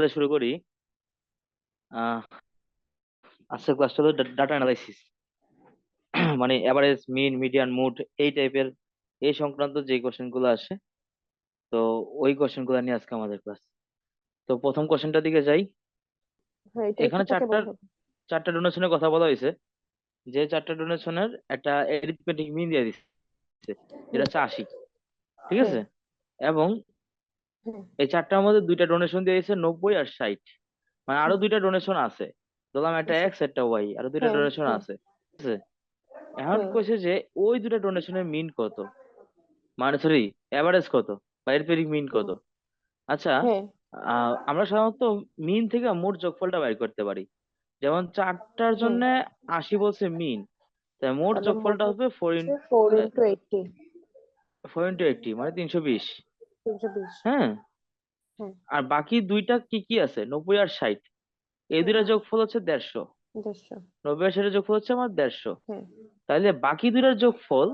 তাহলে শুরু করি। আজকের ক্লাসটা হলো ডাটা অ্যানালাইসিস মানে এভারেজ মিন মিডিয়ান মুড এই টাইপের এই সংক্রান্ত যে কোশ্চেনগুলো আসে তো ওই কোশ্চেনগুলো নিয়ে আজকে আমাদের ক্লাস তো প্রথম কোশ্চেনটার দিকে যাই। হ্যাঁ এখানে থেকে চারটা ডোনেশনের কথা বলা হয়েছে। যে চারটা ডোনেশনের একটা এরিথমেটিক মিন দিয়ে দিচ্ছে যেটা হচ্ছে আশি। ঠিক হ্যাঁ। আছে? এবং এই চারটার মধ্যে দুইটা ডোনেশন দিয়ে দিয়েছে নব্বই আর ষাট। মানে আরও দুইটা ডোনেশন আছে। ধরলাম একটা আচ্ছা। এক্স একটা ওয়াই আরও দুইটা ডোনেশন হ্যাঁ। আছে। ঠিক আছে? এখন হ্যাঁ। কইছে যে ওই দুইটা ডোনেশনের মিন কত? মানে সরি এভারেজ কত? বা এরিথমেটিক মিন কত? আচ্ছা হ্যাঁ। আমরা সাধারণত মিন থেকে মোট যোগফলটা বের করতে পারি। যেমন চারটার। জন্য আশি বলছে মিন তাই মোট যোগফলটা হবে four in into four into eighty মানে তিনশো বিশ। হ্যাঁ। আর বাকি দুইটা কি কি আছে? নব্বই আর ষাট। এই দুইটা যোগফল হচ্ছে দেড়শো। নব্বই আর ষাটের যোগফল হচ্ছে আমার দেড়শো। তাহলে বাকি দুইটার যোগফল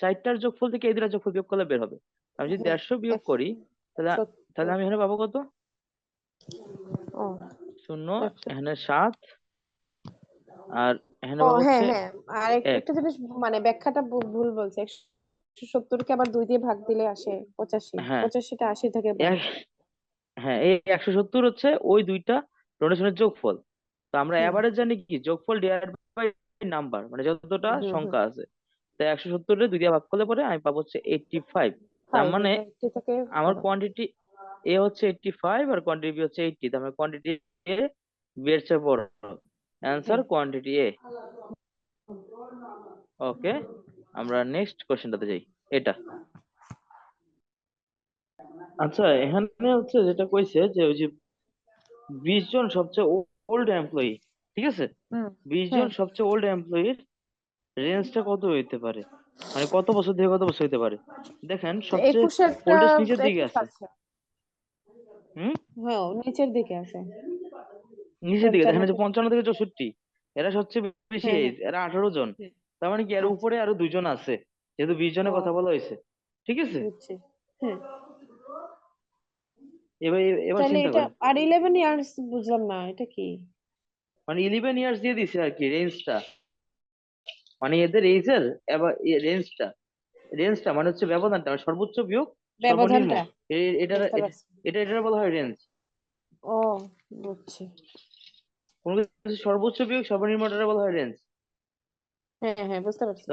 ষাটটার যোগফল থেকে এই দুইটার যোগফল বিয়োগ করলে বের হবে। আমি যদি দেড়শো বিয়োগ করি তাহলে তাহলে আমি এখানে পাবো কত? শূন্য একশো। এখানে সাত আর এখানে হ্যাঁ হ্যাঁ। আর এক- এক। একটা জিনিস মানে ব্যাখ্যাটা ভুল বলছে। একশো সত্তরকে আবার দুই দিয়ে ভাগ দিলে আসে পঁচাশি। হ্যাঁ। পঁচাশিটা আশি থেকে। হ্যাঁ এই একশো সত্তর হচ্ছে ওই দুইটা ডোনেশনের যোগফল। তো আমরা। এভারেজ জানি কি? যোগফল ডিভাইড বাই নাম্বার মানে যতটা। সংখ্যা আছে। তো একশো সত্তরে দুই দিয়ে ভাগ করলে পরে আমি পাবো হচ্ছে এইটটি ফাইভ তার মানে 80 থেকে আমার কোয়ান্টিটি এ হচ্ছে এইটটি ফাইভ আর কোয়ান্টিটি বি হচ্ছে এইটটি তার মানে কোয়ান্টিটি এ বি এর চেয়ে বড়। অ্যান্সার কোয়ান্টিটি এ ওকে আমরা নেক্সট কোশ্চেনটাতে যাই। এটা। আচ্ছা এখানে হচ্ছে যেটা কইছে যে ওই যে বিশ জন সবচেয়ে ওল্ড এমপ্লয়ি ঠিক আছে? বিশ জন হ্যাঁ। সবচেয়ে ওল্ড এমপ্লয়ির রেঞ্জটা কত হইতে পারে? মানে কত বছর থেকে কত বছর হইতে পারে? দেখেন সবচেয়ে oldest নিচের দিকে আছে। হুম? হ্যাঁ নিচের দিকে আছে। নিচের দিকে দেখেন এই যে পঞ্চান্ন থেকে চৌষট্টি এরা সবচেয়ে বেশি হ্যাঁ, এজ এরা আঠারো জন। হ্যাঁ। তার মানে কি এর আচ্ছা। উপরে আরও দুজন আছে যেহেতু বিশ জনের কথা বলা হয়েছে ঠিক আছে? এবার এবার চিন্তা এটা আর ইলেভেন ইয়ার্স বুঝলাম না এটা কি? মানে ইলেভেন ইয়ার্স দিয়ে দিছে আর কি রেঞ্জটা মানে এদের এজের এবার রেঞ্জটা রেঞ্জটা মানে হচ্ছে ব্যবধানটা মানে সর্বোচ্চ বিয়োগ সর্বনিম্ন। ব্যবধানটা? এ- এটার বুঝতে পারছি। এটা এটা বলা হয় রেঞ্জ ও বুঝছি। কোন কিছু সর্বোচ্চ বিয়োগ সর্বনিম্নটা বলা হয় রেঞ্জ হ্যাঁ হ্যাঁ বুঝতে পারছি।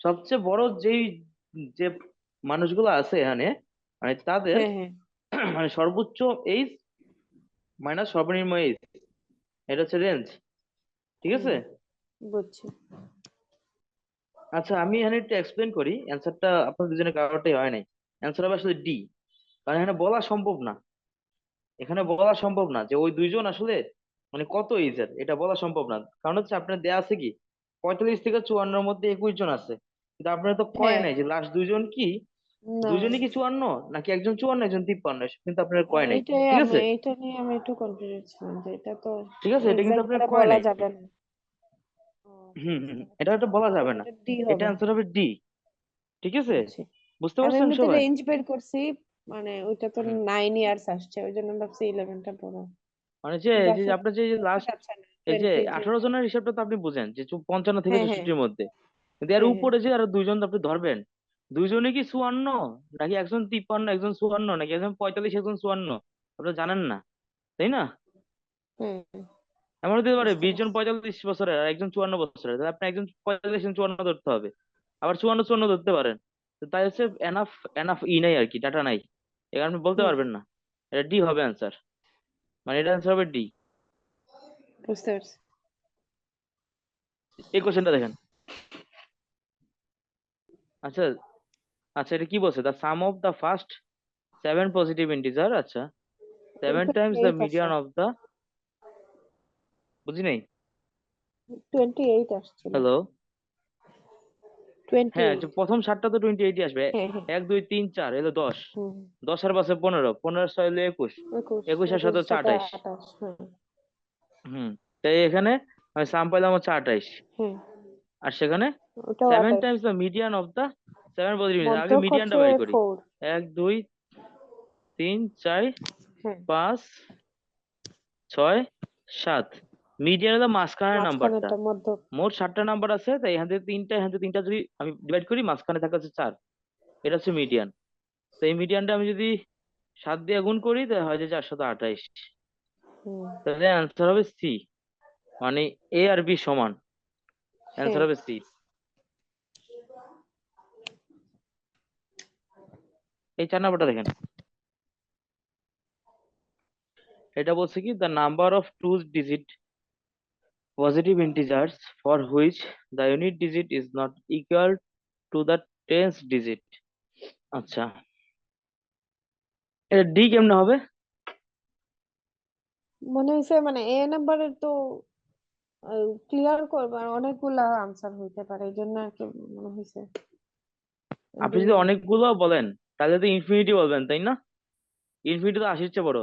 সবচেয়ে বড় যেই যে মানুষগুলো আছে এখানে মানে তাদের হ্যাঁ হ্যাঁ। মানে সর্বোচ্চ এইজ মাইনাস সর্বনিম্ন এইজ এটা হচ্ছে রেঞ্জ ঠিক আছে? বুঝছি। আচ্ছা আমি এখানে একটু এক্সপ্লেন করি অ্যান্সারটা আপনার দুজনের কারোটাই হয় নাই। অ্যান্সার হবে আসলে ডি কারণ এখানে বলা সম্ভব না। এখানে বলা সম্ভব না যে ওই দুইজন আসলে মানে কত এজের এটা বলা সম্ভব না। কারণ হচ্ছে আপনার দেয়া আছে কি পঁয়তাল্লিশ থেকে চুয়ান্নর মধ্যে একুশ জন আছে। কিন্তু আপনার তো কয় হ্যাঁ। নাই যে লাস্ট দুইজন কি? দুজনই কি চুয়ান্ন? নাকি একজন চুয়ান্ন একজন তিপ্পান্ন? কিন্তু আপনার কয় নাই। ঠিক আছে? এইটা নিয়ে আমি একটু কনফিউজ ছিলাম যে এটা তো ঠিক আছে এটা কিন্তু আপনার কয় নাই। যাবে না। ও, হুম হুম এটা একটা বলা যাবে না। এটা এটা হবে ডি ঠিক আছে? বুঝতে পারছেন সবাই? রেঞ্জ বের করছি মানে ওইটা তো হুম। নাইন ইয়ার্স আসছে ওই জন্য ভাবছি ইলেভেনটা বড় মানে যে আপনার যে লাস্ট এই যে 20 আঠারো জনের হিসাবটা তো আপনি বুঝেন যে পঞ্চান্ন থেকে হ্যাঁ, হ্যাঁ। চৌষট্টির মধ্যে। কিন্তু এর হ্যাঁ, হ্যাঁ। উপরে যে আরও দুইজন আপনি ধরবেন দুইজনে কি চুয়ান্ন? নাকি একজন তিপ্পান্ন একজন চুয়ান্ন? নাকি একজন পঁয়তাল্লিশ একজন চুয়ান্ন? আপনি জানেন না তাই না? এমন হতে পারে বিশ জন পঁয়তাল্লিশ বছরের আর একজন চুয়ান্ন বছরের তাহলে আপনি একজন পঁয়তাল্লিশ একজন চুয়ান্ন ধরতে হবে। আবার চুয়ান্ন চুয়ান্ন ধরতে পারেন। তো তাই হচ্ছে এনাফ এনাফ ই নাই আর কি ডাটা নাই। এই কারণে বলতে পারবেন না। এটা ডি হবে অ্যান্সার মানে এটা অ্যান্সার হবে ডি বুঝতে পারছি এই কোশ্চেনটা দেখেন। আচ্ছা আচ্ছা এটা কি বলছে? The sum of the first seven positive integer আচ্ছা seven times the median of the বুঝি নাই? টোয়েন্টি এইট হ্যালো হ্যাঁ প্রথম সাতটা তো টোয়েন্টি এইটই আসবে। হ্যাঁ হ্যাঁ। এক দুই তিন চার এলো দশ। দশ আর পাশে পনেরো পনেরো ছয় হলো একুশ। একুশ আর হচ্ছে আঠাশ। হুম, তাই এখানে আমি সাম পাইলাম হচ্ছে আঠাইশ। আর সেখানে seven times the median of the seven positive আগে মিডিয়ানটা বের করি। এক দুই তিন চার পাঁচ ছয় সাত। মিডিয়ান হলো মাঝখানের নাম্বারটা মোট সাতটা নাম্বার আছে তাই এখান থেকে তিনটা এখান থেকে তিনটা যদি আমি ডিভাইড করি মাঝখানে থাকে হচ্ছে চার। এটা হচ্ছে মিডিয়ান তো এই মিডিয়ানটা আমি যদি সাত দিয়ে গুণ করি তাহলে হয় যে চারশত আঠাইশ। তাহলে অ্যান্সার হবে সি মানে এ আর বি সমান। অ্যান্সার। হবে সি এই চার নাম্বারটা দেখেন। এটা বলছে কি the number of two digit positive integers for which the unit digit is not equal to the tens digit. আচ্ছা। এটা ডি কেমনে হবে? মনে হয়েছে মানে এ নাম্বারের তো ক্লিয়ার করবে অনেকগুলা আনসার হইতে পারে এই জন্য আর কি মনে হয়েছে আপনি যদি অনেকগুলো বলেন তাহলে তো ইনফিনিটি বলবেন তাই না? ইনফিনিটি তো আশির চেয়ে বড়।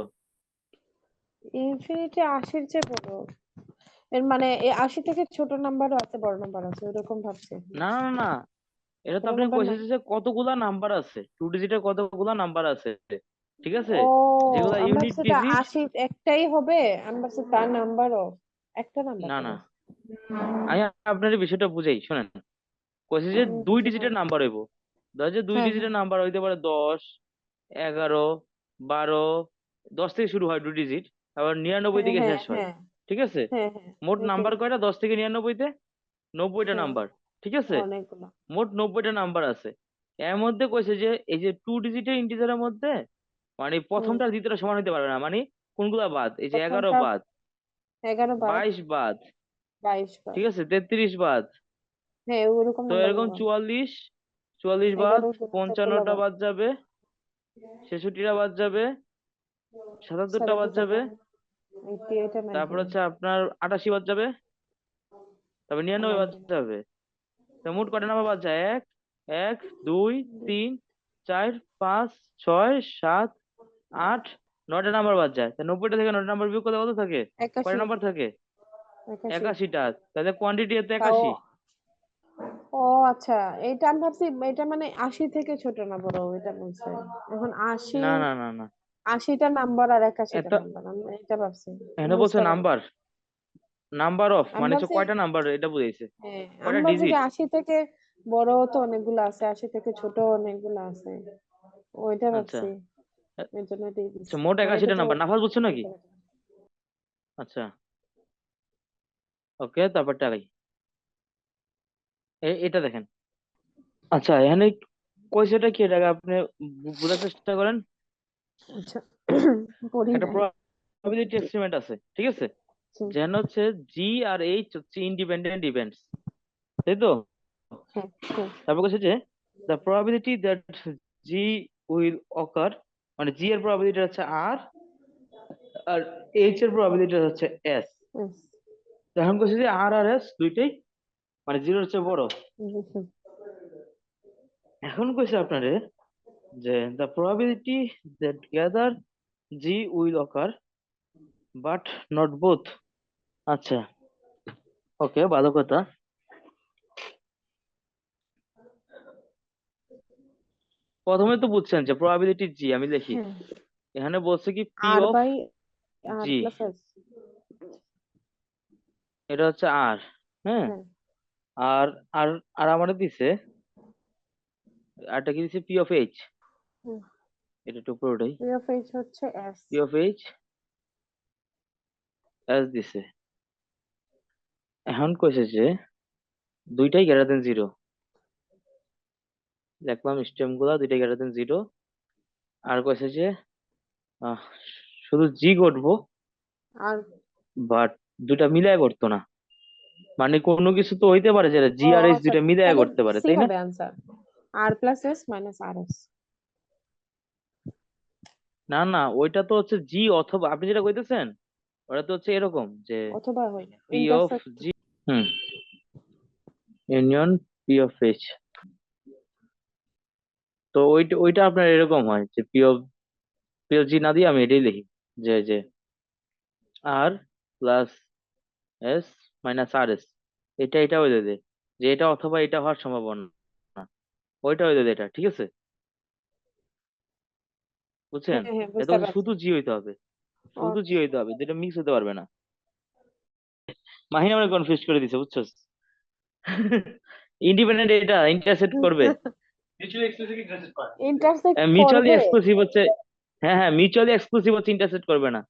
ইনফিনিটি আশির চেয়ে বড়। এর মানে আশি থেকে ছোট নাম্বারও আছে বড় নাম্বার আছে ওরকম ভাবছি। না না না। এটা তো আপনি number যে কতগুলা নাম্বার আছে? টু ডিজিটের কতগুলা নাম্বার আছে? ঠিক আছে? যেগুলা সেটা আশি একটাই হবে? আমরা সে তার নাম্বারও একটা নাম্বার না না। আমি আপনার বিষয়টা বুঝাই শুনেন। কইছে যে দুই ডিজিটের নাম্বার হইব। ধর যে দুই হ্যাঁ, ডিজিটের নাম্বার হইতে পারে দশ এগারো বারো দশ থেকে শুরু হয় দুই ডিজিট আবার নিরানব্বই থেকে হ্যাঁ শেষ হয়। হ্যাঁ ঠিক আছে? হ্যাঁ হ্যাঁ মোট। নাম্বার কয়টা? দশ থেকে নিরানব্বইতে? নব্বইটা। নাম্বার ঠিক আছে? মোট নব্বইটা নাম্বার আছে। এর মধ্যে কইছে যে এই যে টু ডিজিটের ইন্টিজারের মধ্যে মানে প্রথমটা দ্বিতীয়টা সমান হতে পারবে না। মানে কোনগুলা বাদ? এই যে এগারো বাদ। এগারো বাইশ বাদ। বাইশ ঠিক আছে? তেত্রিশ বাদ। হ্যাঁ ওরকম তো এরকম চুয়াল্লিশ চুয়াল্লিশ বাদ পঞ্চান্নটা বাদ যাবে ছেষট্টিটা বাদ যাবে সাতাত্তরটা বাদ যাবে। তারপর হচ্ছে আপনার আটাশি বাদ যাবে। তারপর নিরানব্বই বাদ যাবে। তো মোট কটা নাম্বার বাদ যায়? এক এক দুই তিন চার পাঁচ ছয় সাত আট নয়টা নাম্বার বাদ যায়। তা নব্বইটা থেকে নয়টা নাম্বার বিয়োগ করলে কত থাকে? কয় নাম্বার থাকে? একাশি। একাশিটা। তাহলে কোয়ান্টিটি তাও- একাশি। ও আচ্ছা। এটা আমি ভাবছি এটা মানে আশি থেকে ছোট না বড় এটা বলছে। এখন আশি না না না না। আশিটা নাম্বার আর একাশিটা এটা- নাম্বার আমি এটা ভাবছি। এখানে বলছে নাম্বার নাম্বার অফ মানে হচ্ছে কয়টা নাম্বার এটা বুঝাইছে। হ্যাঁ কয়টা যে আশি থেকে বড় তো অনেকগুলো আছে আশি থেকে ছোট অনেকগুলো আছে। ওইটা আচ্ছা। ভাবছি। আচ্ছা, মোট একাশিটা নাম্বার নাফাজ বুঝছ নাকি? আচ্ছা ওকে তারপর টাকাই এটা দেখেন। আচ্ছা এখানে কইছেটা কি এটা আপনি বোঝার চেষ্টা করেন? আচ্ছা একটা। প্রবাবিলিটি এক্সপেরিমেন্ট আছে ঠিক আছে। যেন হচ্ছে জি আর এইচ হচ্ছে ইন্ডিপেন্ডেন্ট ইভেন্টস তাই তো? হ্যাঁ হ্যাঁ। তারপর কাছে যে the probability that G will occur মানে জি এর প্রবাবিলিটি হচ্ছে আর আর এইচ এর প্রবাবিলিটি হচ্ছে এস এখন কইছে যে আর আর এস দুইটাই মানে জিরোর চেয়ে বড়। এখন কইছে আপনারে যে the probability that either G will occur but not both আচ্ছা ওকে ভালো কথা। প্রথমে তো বুঝছেন যে প্রবাবিলিটি জি আমি লিখি। হ্যাঁ। এখানে বলছে কি P R of by R G. Plus S এটা হচ্ছে আর হ্যাঁ? হ্যাঁ। আর আর আর আমারে দিছে আরটা কি দিছে? পি অফ এইচ এটা উপরে উঠাই। পি অফ এইচ হচ্ছে S P of H S দিছে। এখন কইছে যে দুইটাই গ্রেটার দেন জিরো দেখলাম স্টেমগুলা দুইটাই গ্রেটার দেন জিরো আর কইছে যে শুধু জি ঘটবো আর বাট দুটা মিলায় করতো না। মানে কোনো কিছু তো হইতে পারে যেটা জি আর এইচ আচ্ছা, দুইটা মিলায় করতে পারে তাই না? R plus S minus R S না না ওইটা তো হচ্ছে জি অথবা আপনি যেটা কইতেছেন ওটা তো হচ্ছে এরকম যে অথবা হয় P of G hmm union P of H তো ওইটা ওইটা আপনার এরকম হয় যে P of P of G না দিয়ে আমি এটাই লিখি যে যে R plus S minus R S এটা এটা হয়ে যাবে। যে এটা অথবা এটা হওয়ার সম্ভাবনা ওইটা হয়ে যাবে এটা ঠিক আছে? বুঝছেন? হ্যাঁ হ্যাঁ এটা শুধু জি হইতে হবে শুধু জি হইতে হবে দুটো মিক্স হতে পারবে না। মাহিনা মানে কনফিউজ করে দিছে বুঝছস? ইন্ডিপেন্ডেন্ট এটা ইন্টারসেক্ট করবে। ইন্টারসেক্ট মিউচুয়ালি করবে। এক্সক্লুসিভ হচ্ছে হ্যাঁ হ্যাঁ মিউচুয়ালি এক্সক্লুসিভ হচ্ছে ইন্টারসেক্ট করবে না।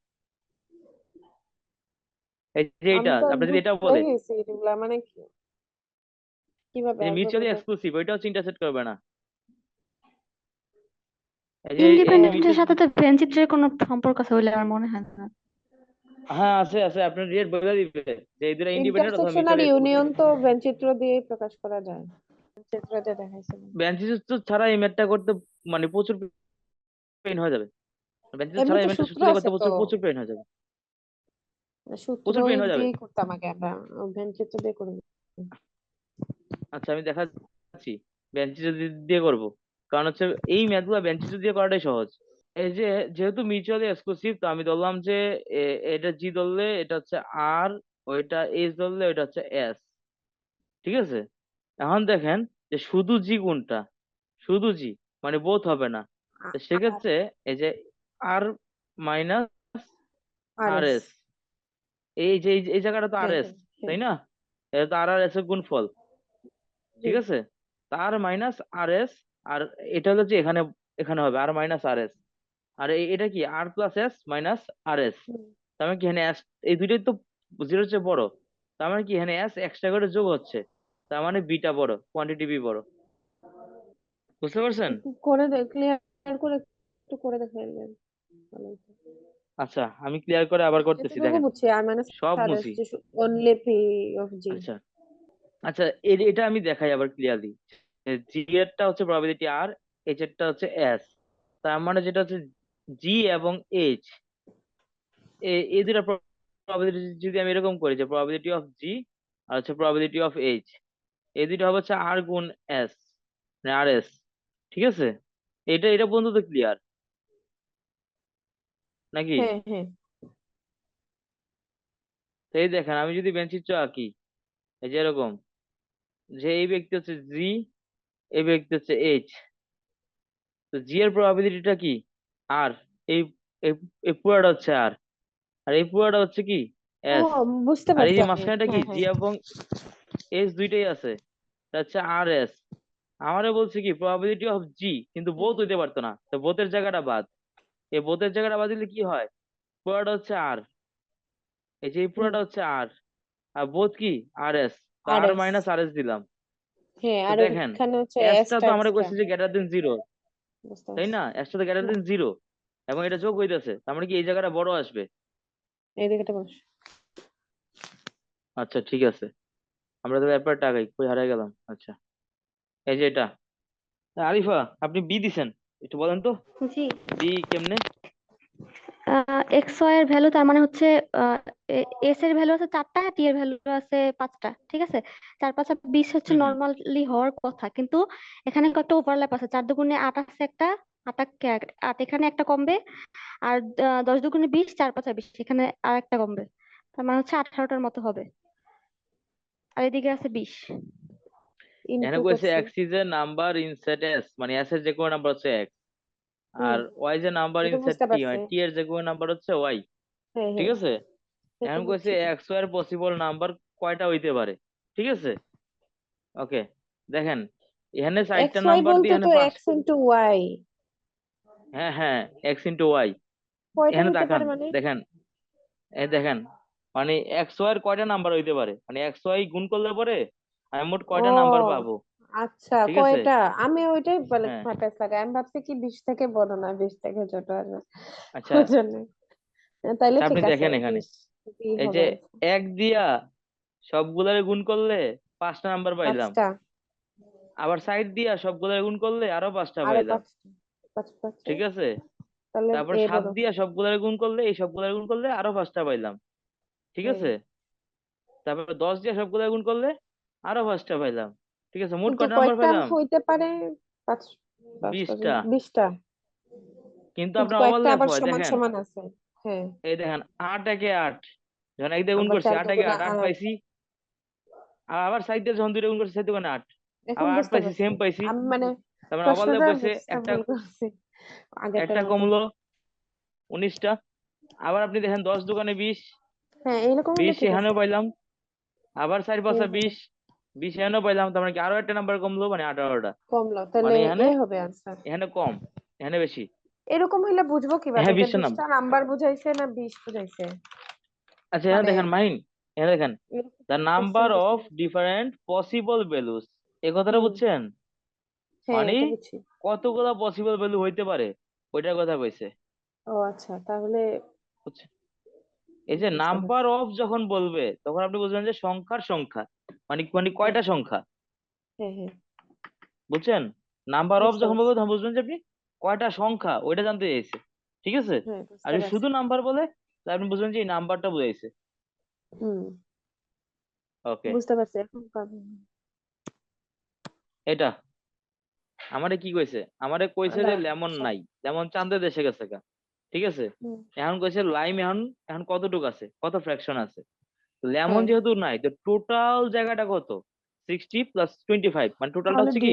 এই যে এটা আপনি যদি এটা ভুলে বলে গেছি এগুলা মানে কীভাবে মিউচুয়ালি এক্সক্লুসিভ ওইটা হচ্ছে ইন্টারসেক্ট করবে না। ইন্ডিপেন্ডেন্টের সাথে তো ভেনচিত্রের কোনো সম্পর্ক আছে বলে আমার মনে হয় না। হ্যাঁ আছে আছে আপনার রেট বলে দিবে যে এই দুটো ইন্ডিপেন্ডেন্ট অথবা ইউনিয়ন তো বেনচিত্র দিয়ে প্রকাশ করা যায়। চিত্রতে ছাড়া এই ম্যাথটা করতে মানে প্রচুর পেইন হয়ে যাবে। ছাড়া এই ম্যাথটা সূত্র করতে প্রচুর প্রচুর পেইন হয়ে যাবে। সূত্র pain হয়ে যাবে। করতাম আগে আমরা। বেনচিত্র দিয়ে করি আচ্ছা আমি দেখাচ্ছি। দিয়ে করব। কারণ হচ্ছে এই ম্যাথগুলো বেঞ্চিস দিয়ে করাটাই সহজ। এই যে যেহেতু মিউচুয়ালি এক্সক্লুসিভ তো আমি ধরলাম যে এটা জি ধরলে এটা হচ্ছে আর ওইটা এস ধরলে ওইটা হচ্ছে এস ঠিক আছে? এখন দেখেন যে শুধু জি কোনটা শুধু জি মানে বোধ হবে না। সেক্ষেত্রে এই যে আর মাইনাস আর এস এই যে এই- জায়গাটা তো আর এস তাই না? এটা তো আর আর এস এর গুণফল। ঠিক আছে? আর মাইনাস আর এস আর এটা হলো যে এখানে এখানে হবে আর মাইনাস আর এস আর এটা কি? R plus S minus R S তার মানে কি এখানে এস এই দুইটাই তো জিরোর চেয়ে বড়। তার মানে কি এখানে এস এক্সট্রা করে যোগ হচ্ছে। তার মানে বিটা বড় কোয়ান্টিটি বি বড়। বুঝতে পারছেন? করে ক্লিয়ার করে একটু করে দেখাইলেন আচ্ছা আমি ক্লিয়ার করে আবার করতেছি দেখেন। সব বুঝি অনলি পি অফ জি আচ্ছা। আচ্ছা এটা আমি দেখাই আবার ক্লিয়ারলি জি এরটা হচ্ছে প্রবাবিলিটি আর এইচ এরটা হচ্ছে এস তার মানে যেটা হচ্ছে জি এবং এইচ এই দুটা প্রবাবিলিটি যদি আমি এরকম করি যে প্রবাবিলিটি অফ জি আর হচ্ছে প্রবাবিলিটি অফ এইচ এই দুটো হবে হচ্ছে আর গুণ এস মানে আর এস ঠিক আছে? এটা এটা পর্যন্ত তো ক্লিয়ার নাকি? হ্যাঁ হ্যাঁ। তো এই দেখেন আমি যদি বেঞ্চিত্র আঁকি এই যে এরকম যে এই ব্যক্তি হচ্ছে জি এই ব্যক্তি হচ্ছে এইচ তো জি এর প্রবাবিলিটিটা কি? আর এই এই পুরোটা হচ্ছে আর আর এই পুরোটা হচ্ছে কি? এস বুঝতে আর এই যে মাঝখানেটা কি? জি হ্যাঁ। এবং এস দুইটাই আছে। হচ্ছে আর এস আমারে বলছে কি প্রবাবিলিটি অফ জি কিন্তু বোধ হইতে পারতো না। তো বোথের জায়গাটা বাদ। এই বোথের জায়গাটা বাদ দিলে কি হয়? পুরোটা হচ্ছে আর এই যে পুরোটা হচ্ছে আর আর বোথ কি? R S R minus R S দিলাম। হ্যাঁ আর দেখেন, এসটা তো আমরা। কইছি যে গ্রেটার দেন জিরো তাই না? এসটা তো গ্রেটার দেন জিরো এবং এটা যোগ হইতেছে। তার মানে কি এই জায়গাটা বড় আসবে। এই দিকেটা বস আচ্ছা ঠিক আছে। আমরা তো ব্যাপারটা আগাই কই হারাই গেলাম। আচ্ছা। এই যে এটা। আরিফা আপনি বি দিছেন। একটু বলেন তো। জি। বি কেমনে? এক্স ওয়াই এর ভ্যালু তার মানে হচ্ছে এস এর ভ্যালু আছে চারটা টি এর ভ্যালু আছে পাঁচটা ঠিক আছে? চার পাঁচা বিশ হচ্ছে। নর্মালি হওয়ার কথা। কিন্তু এখানে কয়েকটা ওভারল্যাপ আছে। চার দুগুণে আট আছে একটা আট এক- আট এখানে একটা কমবে আর দশ দুগুণে বিশ চার পাঁচা বিশ এখানে আর একটা কমবে। তার মানে হচ্ছে আঠারোটার মতো হবে। আর এদিকে আছে বিশ। এখানে কইছে X is a number in set S মানে এস এর যে কোনো নাম্বার হচ্ছে এক্স আর ওয়াই যে নাম্বার এটা ইন সেট বুঝতে টি মানে টি এর যে কোনো নাম্বার হচ্ছে ওয়াই ঠিক আছে? এখন কইছে। এক্স ওয়াই এর পসিবল নাম্বার কয়টা হইতে পারে? ঠিক আছে? ওকে দেখেন এখানে চারটা নাম্বার দিয়ে এখানে x into y হ্যাঁ হ্যাঁ এক্স ইন্টু ওয়াই এখানে পারে মানে? দেখেন এই দেখেন মানে ওয়াই এর কয়টা নাম্বার হইতে পারে? মানে একশো ওয়াই গুণ করলে পরে আমি মোট কয়টা নাম্বার পাবো? আচ্ছা কয়টা আমি ওইটাই বলে হ্যাঁ। ফাটাস লাগে আমি ভাবছি কি বিশ থেকে বড় না বিশ থেকে ছোট আসবে আচ্ছা। জন্য তাইলে আপনি দেখেন এখানে। এই যে এক দিয়া সবগুলারে গুণ করলে পাঁচটা নাম্বার পাইলাম। আবার সাইড দিয়া সবগুলারে গুণ করলে আরও পাঁচটা পাইলাম। ঠিক আছে? তারপর সাত দিয়া সবগুলারে গুণ করলে এই সবগুলারে গুণ করলে আরও পাঁচটা পাইলাম। ঠিক আছে? তারপর দশ দিয়া সবগুলারে গুণ করলে আরও পাঁচটা পাইলাম। ঠিক আছে? মোট কয়টা নাম্বার পাইলাম হইতে পারে বিশটা। বিশটা। কিন্তু আপনার ওভারল্যাপ আবার হয় সমান দেখেন। সমান আছে। হ্যাঁ। এই দেখেন আট একে আট। যখন এক দিয়ে গুণ করছি আট একে আট আট। পাইছি। আর আবার সাইড দিয়ে যখন দুইটা গুণ করছি সাইড দুগুণে আট। আবার আট পাইছি সেম পাইছি। মানে তার মানে ওভারল্যাপ হয়েছে একটা একটা কমলো উনিশটা। আবার আপনি দেখেন দশ দোকানে বিশ। হ্যাঁ এইরকম হলে বিশ এখানেও পাইলাম। আবার চার পাঁচা বিশ বিশ এখানেও পাইলাম তার মানে কি আরও একটা নাম্বার কমলো মানে আঠারোটা। কমলো তাহলে মানে এখানে হবে আনসার এখানে কম এখানে বেশি। এরকম হইলে বুঝব কীভাবে? হ্যাঁ বিশটা নাম। নাম্বার বুঝাইছে না বিশ বুঝাইছে? আচ্ছা এখানে মানে দেখেন মাহিন এখানে দেখেন। এরকম the number of. Different possible values এই কথাটা বুঝছেন? হ্যাঁ মানে কতগুলা পসিবল ভ্যালু হইতে পারে? ওইটার কথা কইছে। ও আচ্ছা তাহলে বুঝছেন? এই যে নাম্বার অফ যখন বলবে তখন আপনি বুঝবেন যে সংখ্যার সংখ্যা মানে মানে কয়টা সংখ্যা? হ্যাঁ হ্যাঁ। বুঝছেন? নাম্বার অফ যখন। বলবে তখন বুঝবেন যে আপনি কয়টা সংখ্যা ওইটা জানতে চাইছে। ঠিক আছে? হ্যাঁ আর শুধু নাম্বার বলে আপনি বুঝবেন যে এই নাম্বারটা বুঝাইছে। ওকে বুঝতে পারছি এটা। আমারে কি কইছে? আমারে কইছে যে লেমন নাই। লেমন চাঁদে দেশে গেছে গা। ঠিক আছে? এখন কইছে লাইম এখন এখন কতটুকু আছে? কত ফ্র্যাকশন আছে? লেমন হ্যাঁ। যেহেতু নাই তো টোটাল জায়গাটা কত? সিক্সটি প্লাস টোয়েন্টি ফাইভ মানে টোটালটা হচ্ছে কি?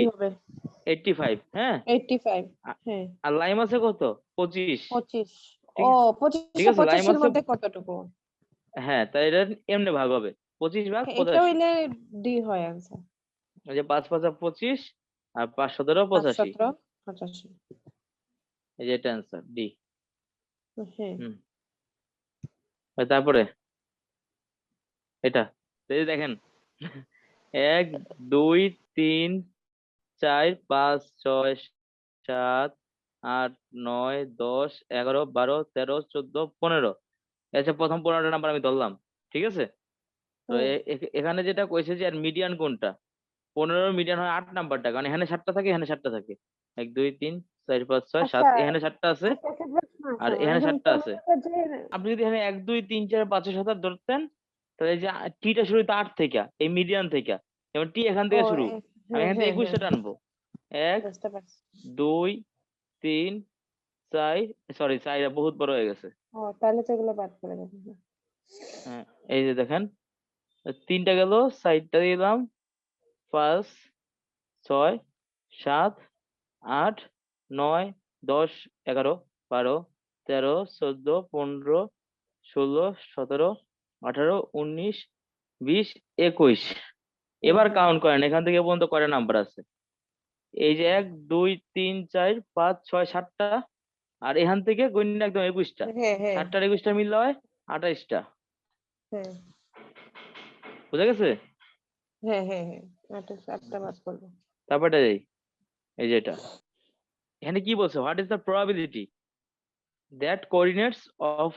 এইটটি ফাইভ হ্যাঁ? এইটটি ফাইভ আ- হ্যাঁ। আর লাইম আছে কত? পঁচিশ। পঁচিশ। ঠিক ও আছে। পঁচিশশো আছে, লাইম আছে- মধ্যে কতটুকু? হ্যাঁ তাই এটা এমনি ভাগ হবে। পঁচিশ ভাগ হ্যাঁ, এটা হইলে ডি হয় ওই যে পাঁচ পাঁচা পঁচিশ আর পাঁচ সতেরো পাঁচ পঁচাশি পঁচাশি। এই যে এটা অ্যান্সার ডি তারপরে? এটা। এই দেখেন এক দুই তিন চার পাঁচ ছয় সাত আট নয় দশ এগারো বারো তেরো চোদ্দ পনেরো। আচ্ছা প্রথম পনেরোটা নাম্বার আমি ধরলাম ঠিক আছে? তো এ- এখানে যেটা কইছে যে আর মিডিয়ান কোনটা? পনেরো মিডিয়ান হয় আট নাম্বারটা কারণ এখানে সাতটা থাকে এখানে সাতটা থাকে। এক দুই তিন চার পাঁচ ছয় সাত আচ্ছা, এখানে সাতটা আছে। আর এখানে এখন সাতটা আছে। আপনি যদি এখানে এক দুই তিন চার পাঁচের সাথে ধরতেন তাহলে এই যে টিটা শুরু হইতো আট থেকে এই মিডিয়ান থেকে যেমন টি এখান থেকে শুরু। এ- আমি হ্যাঁ, এখান থেকে হ্যাঁ, একুশটা হ্যাঁ, টানবো। এক দুই তিন চার সরি চার বহুত বড় হয়ে গেছে। তাহলে তো এগুলো বাদ করে দেবো হ্যাঁ। হ্যাঁ এই যে দেখেন তিনটা গেল সাইডটা দিলাম পাঁচ ছয় সাত আট নয় দশ এগারো বারো তেরো চোদ্দ পনেরো ষোলো সতেরো আঠারো উনিশ বিশ একুশ। এবার। কাউন্ট করেন এখান থেকে পর্যন্ত কয়টা নাম্বার আছে? এই যে এক দুই তিন চার পাঁচ ছয় সাতটা আর এখান থেকে গণ্য একদম একুশটা। হ্যাঁ হ্যাঁ। সাতটার একুশটা মিললে হয় আঠাইশটা। হ্যাঁ। বুঝা গেছে? যাই এই যে এটা। এখানে কি বলছে? What is the probability that coordinates of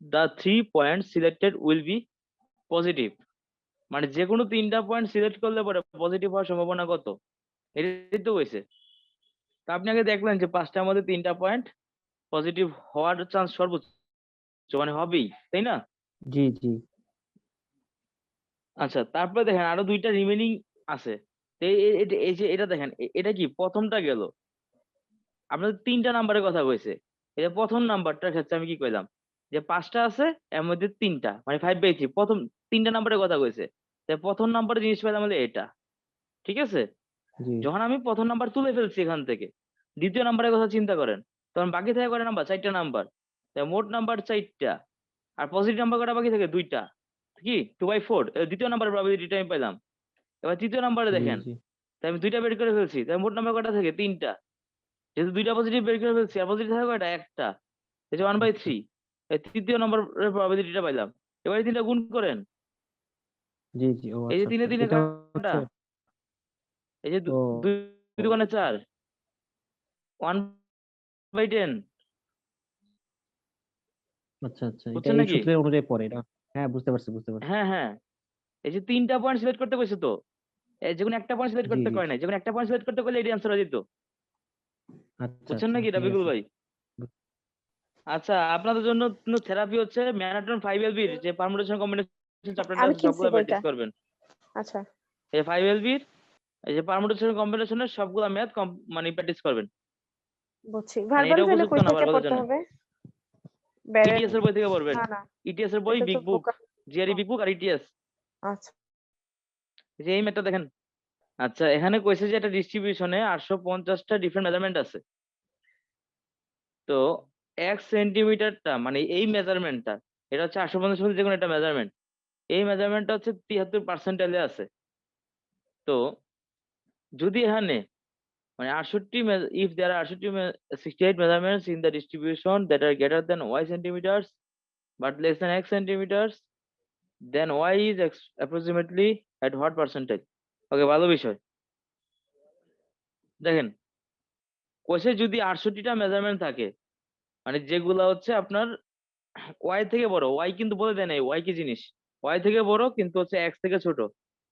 the three point selected will be positive মানে যে কোনো তিনটা পয়েন্ট সিলেক্ট করলে পরে পজিটিভ হওয়ার সম্ভাবনা কত? এটাই তো হয়েছে। তা আপনি আগে দেখলেন যে পাঁচটার মধ্যে তিনটা পয়েন্ট পজিটিভ হওয়ার চান্স সর্বোচ্চ। মানে হবেই তাই না? জি জি। আচ্ছা তারপরে দেখেন আরও দুইটা রিমেনিং আছে। এই যে এটা দেখেন এটা কি? প্রথমটা গেল। আপনাদের তিনটা নাম্বারের কথা কইছে। এটা প্রথম নাম্বারটার ক্ষেত্রে আমি কি কইলাম? যে পাঁচটা আছে এর মধ্যে তিনটা মানে ফাইভ বাই থ্রি প্রথম তিনটা নাম্বারের কথা কইছে। তাই প্রথম নাম্বারে জিনিস পেলাম হলো এটা ঠিক আছে? যখন আমি প্রথম নাম্বার তুলে ফেলছি এখান থেকে দ্বিতীয় নাম্বারের কথা চিন্তা করেন তখন বাকি থাকে কয়টা নাম্বার চারটা নাম্বার তাই মোট নাম্বার চারটা আর পজিটিভ নাম্বার কটা বাকি থাকে? দুইটা কি? টু বাই ফোর দ্বিতীয় নাম্বারের প্রবাবিলিটিটা আমি পেলাম এবার তৃতীয় নাম্বারে দেখেন তাই আমি দুইটা বের করে ফেলছি তাই মোট নাম্বার কটা থাকে? তিনটা। যেহেতু দুইটা পজিটিভ বের করে ফেলছি আর পজিটিভ থাকে কয়টা? একটা। এই যে ওয়ান বাই থ্রি তৃতীয় নম্বরের প্রবাবিলিটিটা পাইলাম। এবার এই তিনটা গুণ করেন। জি জি ও এই যে আচ্ছা তিনে আচ্ছা। তিনে এটা কয়টা এই যে দুই দোকানে চার। ওয়ান বাই টেন আচ্ছা আচ্ছা এটা এই? সূত্রের অনুযায়ী পড়ে এটা। হ্যাঁ বুঝতে পারছি বুঝতে পারছি। হ্যাঁ হ্যাঁ। এই যে তিনটা পয়েন্ট সিলেক্ট করতে কইছে তো? এই যে কোনো একটা পয়েন্ট সিলেক্ট করতে। কয় নাই? যে কোনো একটা পয়েন্ট সিলেক্ট করতে কইলে এটি অ্যান্সার হয়ে যেত। বুঝছেন আচ্ছা নাকি রবিকুল ভাই? আচ্ছা আপনাদের জন্য থেরাপি হচ্ছে ম্যানাটন ফাইভ এলবির যে পারমুটেশন কম্বিনেশন চ্যাপ্টারটা সবগুলো প্র্যাকটিস করবেন। আচ্ছা। এই ফাইভ এলবির এই যে পারমুটেশন কম্বিনেশনের সবগুলো ম্যাথ মানে প্র্যাকটিস করবেন। বুঝছি। ভার্বাল তাহলে কই থেকে পড়তে হবে। ইটিএস এর বই থেকে পড়বেন। না না। ইটিএস এর বই big book. GRE big book আর ইটিএস আচ্ছা। যে এই ম্যাথটা দেখেন। আচ্ছা এখানে কইছে যে একটা ডিস্ট্রিবিউশনে আটশো পঞ্চাশটা ডিফারেন্ট মেজারমেন্ট আছে। তো এক সেন্টিমিটারটা মানে এই মেজারমেন্টটা এটা হচ্ছে আটশো পঞ্চাশ যে কোনো একটা মেজারমেন্ট এই মেজারমেন্টটা হচ্ছে তিয়াত্তর পার্সেন্টাইলে আছে। তো যদি এখানে মানে আটষট্টি ইফ দেয়ার আর আটষট্টি sixty eight measurements in the distribution that are greater than Y centimeters but less than X centimeters then Y is approximately at what percentage okay ভালো বিষয়। দেখেন কোষে যদি আটষট্টিটা মেজারমেন্ট থাকে মানে যেগুলা হচ্ছে আপনার ওয়াই থেকে বড় ওয়াই কিন্তু বলে দেয় নাই ওয়াই কি জিনিস? ওয়াই থেকে বড় কিন্তু হচ্ছে এক্স থেকে ছোট।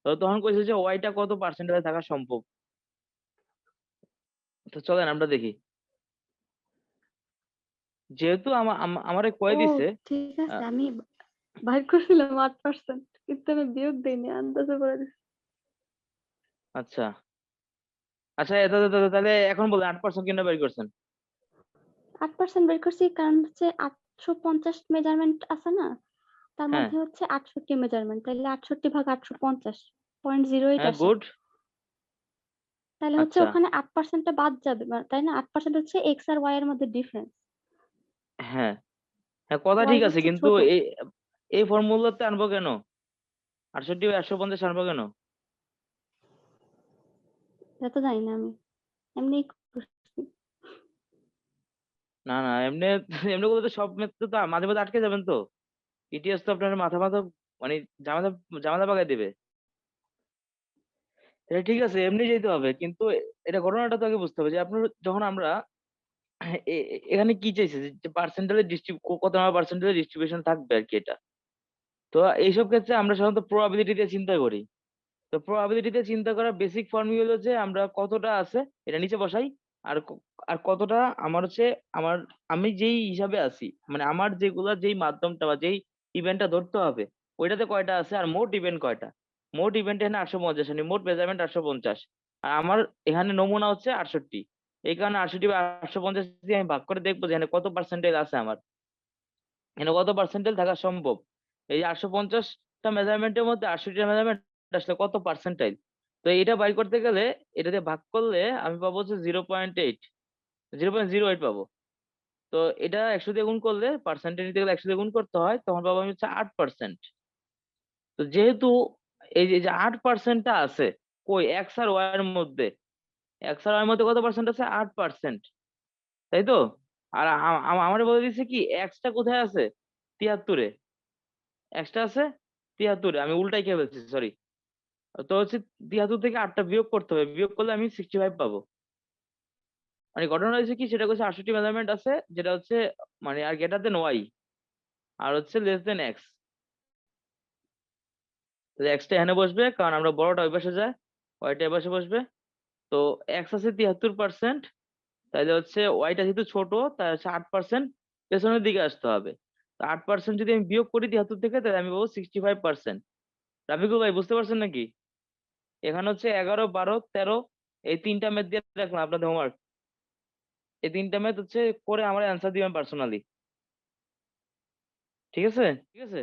তো তখন কইছে যে ওয়াইটা কত পার্সেন্টেজে থাকা সম্ভব? তো চলেন আমরা দেখি। যেহেতু আমা- আমা- আমারে কয়ে দিছে ঠিক আছে আমি বাইর করছিলাম আট পার্সেন্ট কিন্তু আমি বিয়োগ দিইনি আন্দাজে করে দিচ্ছি আচ্ছা। আচ্ছা এটা তো- তো- তাহলে এখন বলেন আট পার্সেন্ট কিনা বের করছেন? আট পার্সেন্ট বের করছি কারণ হচ্ছে আটশো পঞ্চাশ মেজারমেন্ট আছে না? তার হ্যাঁ। মধ্যে হচ্ছে আটষট্টি মেজারমেন্ট তাহলে আটষট্টি ভাগ আটশো পঞ্চাশ পয়েন্ট জিরো এইট হ্যাঁ আসে। গুড তাহলে হচ্ছে আচ্ছা। ওখানে আট পার্সেন্টটা বাদ যাবে মানে তাই না? আট পার্সেন্ট হচ্ছে এক্স আর ওয়াই এর মধ্যে ডিফারেন্স হ্যাঁ। হ্যাঁ কথা ঠিক আছে হচ্ছে কিন্তু ছোট। এই এই ফর্মুলাতে আনব কেন? আটষট্টি একশো পঞ্চাশ আনব কেন? এটা তো জানি না আমি। এমনি না না, এমনি এমনি করলে তো সব মেথড তো, মাঝে মাঝে আটকে যাবেন তো। ইটিএস তো আপনার মাথা মাথা মানে জামাতা জামাতা পাকাই দেবে। এটা ঠিক আছে, এমনি যেতে হবে। কিন্তু এটা ঘটনাটা তো আগে বুঝতে হবে যে, আপনার যখন আমরা এখানে কি চাইছে? যে পার্সেন্টেজের ডিস্ট্রিব কত নাম্বার পার্সেন্টেজের ডিস্ট্রিবিউশন থাকবে আর কি এটা? তো এইসব ক্ষেত্রে আমরা সাধারণত প্রবাবিলিটি দিয়ে চিন্তা করি। তো প্রবাবিলিটিতে চিন্তা করার বেসিক ফর্মুলা হলো যে আমরা কতটা আছে, এটা নিচে বসাই। আর আর কতটা আমার হচ্ছে, আমার, আমি যেই হিসাবে আছি মানে আমার যেগুলা যেই মাধ্যমটা বা যেই ইভেন্টটা ধরতে হবে, ওইটাতে কয়টা আছে আর মোট ইভেন্ট কয়টা? মোট ইভেন্ট এখানে আটশো পঞ্চাশ মানে মোট মেজারমেন্ট আটশো পঞ্চাশ। আর আমার এখানে নমুনা হচ্ছে আটষট্টি। এই কারণে আটষট্টি বা আটশো পঞ্চাশ দিয়ে আমি ভাগ করে দেখব যে এখানে কত পার্সেন্টেজ আছে আমার। এখানে কত পার্সেন্টেজ থাকা সম্ভব? এই যে আটশো পঞ্চাশটা মেজারমেন্টের মধ্যে আটষট্টিটা মেজারমেন্ট আসলে কত পার্সেন্টাইল তো এটা বাই করতে গেলে এটা দিয়ে ভাগ করলে আমি পাবো হচ্ছে zero point eight zero point zero eight পাবো। তো এটা একশো দিয়ে গুণ করলে পার্সেন্টেজ নিতে গেলে একশো দিয়ে গুণ করতে হয়, তখন পাবো আমি হচ্ছে আট পার্সেন্ট তো যেহেতু এই যে আট পার্সেন্টটা আছে, কই? এক্স আর ওয়াই এর মধ্যে। এক্স আর ওয়াই এর মধ্যে কত পার্সেন্ট আছে? আট পার্সেন্ট তাই তো? আর আ- আ- বলে দিচ্ছে কি এক্সটা কোথায় আছে? তিয়াত্তরে। এক্সটা আছে? তিয়াত্তরে। আমি উল্টাই কে বলছি সরি তো হচ্ছে তিয়াত্তর থেকে আটটা বিয়োগ করতে হবে। বিয়োগ করলে আমি সিক্সটি ফাইভ পাবো। মানে ঘটনা হয়েছে কি? সেটা হচ্ছে আটষট্টি মেজারমেন্ট আছে, যেটা হচ্ছে মানে আর গেটার দেন ওয়াই আর হচ্ছে লেস দেন এক্স এক্সটা এখানে বসবে, কারণ আমরা বড়টা ওই পাশে যায় ওয়াইটা এ পাশে বসবে। তো এক্স আছে তিয়াত্তর পার্সেন্ট তাহলে হচ্ছে ওয়াইটা যেহেতু ছোট তাই হচ্ছে আট পার্সেন্ট পেছনের দিকে আসতে হবে। আট পার্সেন্ট যদি আমি বিয়োগ করি তিয়াত্তর থেকে, তাহলে আমি পাবো সিক্সটি ফাইভ পার্সেন্ট রাফিকুল ভাই, বুঝতে পারছেন নাকি? এখানে হচ্ছে এগারো, বারো, তেরো, এই তিনটা ম্যাথ দিয়ে রাখলাম আপনাদের হোমওয়ার্ক এই তিনটা ম্যাথ হচ্ছে করে আমার অ্যান্সার দিবেন পার্সোনালি ঠিক আছে? ঠিক আছে।